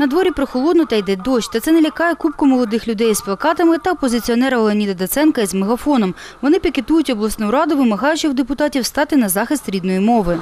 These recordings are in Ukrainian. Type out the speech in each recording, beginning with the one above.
На дворі прохолодно та йде дощ, та це не лякає кубку молодих людей з плакатами та опозиціонера Леоніда Даценка із мегафоном. Вони пікетують обласну раду, вимагаючи в депутатів стати на захист рідної мови.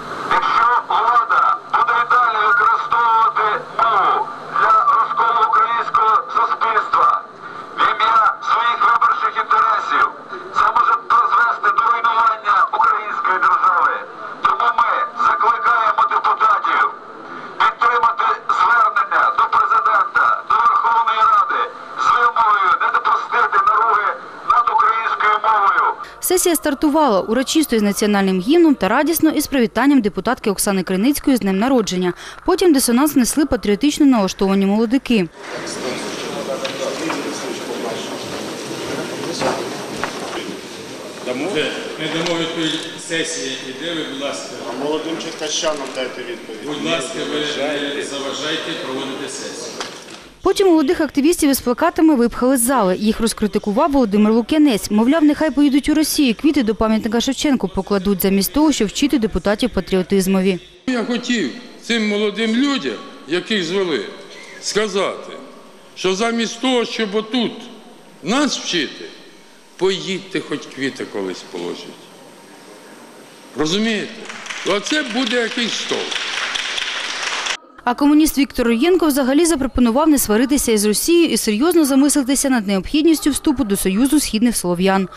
Сесія стартувала урочисто із національним гімном та радісно із привітанням депутатки Оксани Криницької з днем народження. Потім дисонанс несли патріотично налаштовані молодики. Дамо? Ми дамо відповідь сесії. Іде ви, будь ласка. А Молодим черкащанам дайте відповідь. Будь ласка, ви не заважайте проводити сесію. Потім молодих активістів із плакатами випхали з зали. Їх розкритикував Володимир Лук'янець. Мовляв, нехай поїдуть у Росію, квіти до пам'ятника Шевченку покладуть замість того, щоб вчити депутатів патріотизмові. Я хотів цим молодим людям, яких звели, сказати, що замість того, щоб отут нас вчити, поїдьте хоч квіти колись положіть. Розумієте? Оце буде якийсь стол. А комуніст Віктор Роєнко взагалі запропонував не сваритися із Росією і серйозно замислитися над необхідністю вступу до Союзу східних слов'ян.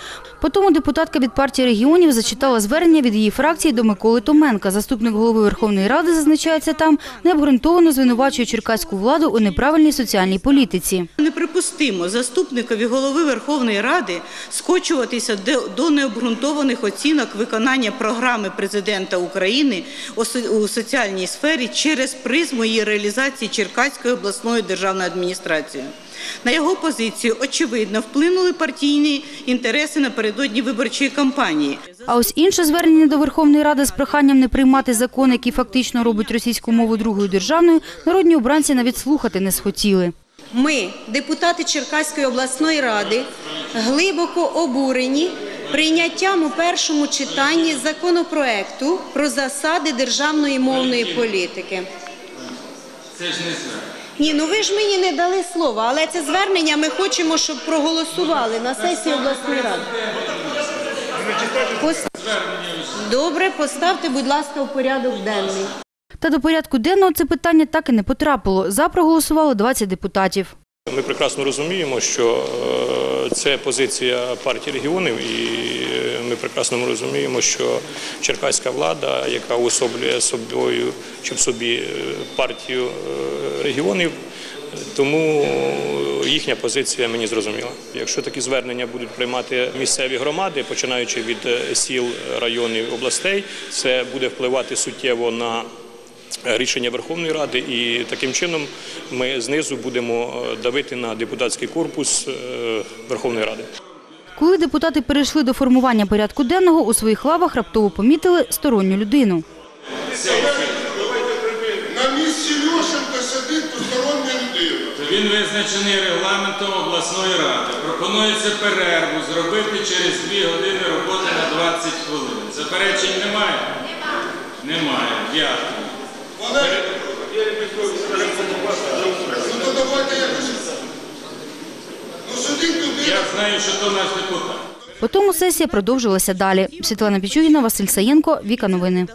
Потім депутатка від партії регіонів зачитала звернення від її фракції до Миколи Томенка. Заступник голови Верховної Ради зазначається там, необґрунтовано звинувачує черкаську владу у неправильній соціальній політиці. Неприпустимо заступникові голови Верховної Ради скочуватися до- необґрунтованих оцінок виконання програми президента України у соціальній сфері через призму її реалізації Черкаською обласною державною адміністрацією. На його позицію, очевидно, вплинули партійні інтереси напередодні виборчої кампанії. А ось інше звернення до Верховної Ради з проханням не приймати закон, який фактично робить російську мову другою державною, народні обранці навіть слухати не схотіли. Ми, депутати Черкаської обласної ради, глибоко обурені прийняттям у першому читанні законопроекту про засади державної мовної політики. Це ж не звернення. Ні, ну ви ж мені не дали слова, але це звернення ми хочемо, щоб проголосували на сесії обласної ради. Пос- Добре, поставте, будь ласка, в порядок денний. Та до порядку денного це питання так і не потрапило. За проголосувало 20 депутатів. Ми прекрасно розуміємо, що е, це позиція партії регіонів, і ми прекрасно розуміємо, що черкаська влада, яка уособлює собою чи в собі е, партію е, регіонів, тому їхня позиція мені зрозуміла. Якщо такі звернення будуть приймати місцеві громади, починаючи від сіл, районів, областей, це буде впливати суттєво на рішення Верховної Ради, і таким чином ми знизу будемо е, давити на депутатський корпус е, Верховної Ради. Коли депутати перейшли до формування порядку денного, у своїх лавах раптово помітили сторонню людину. На місці Льошенка сидить постороння людина. Він визначений регламентом обласної ради. Пропонується перерву зробити через дві години роботи на 20 хвилин. Заперечень немає? Немає. Дякую. То давайте якось. Сидить людина. Я знаю, що то наш депутат. Потім сесія продовжилася далі. Світлана Пічугіна, Василь Саєнко, Віка Новини.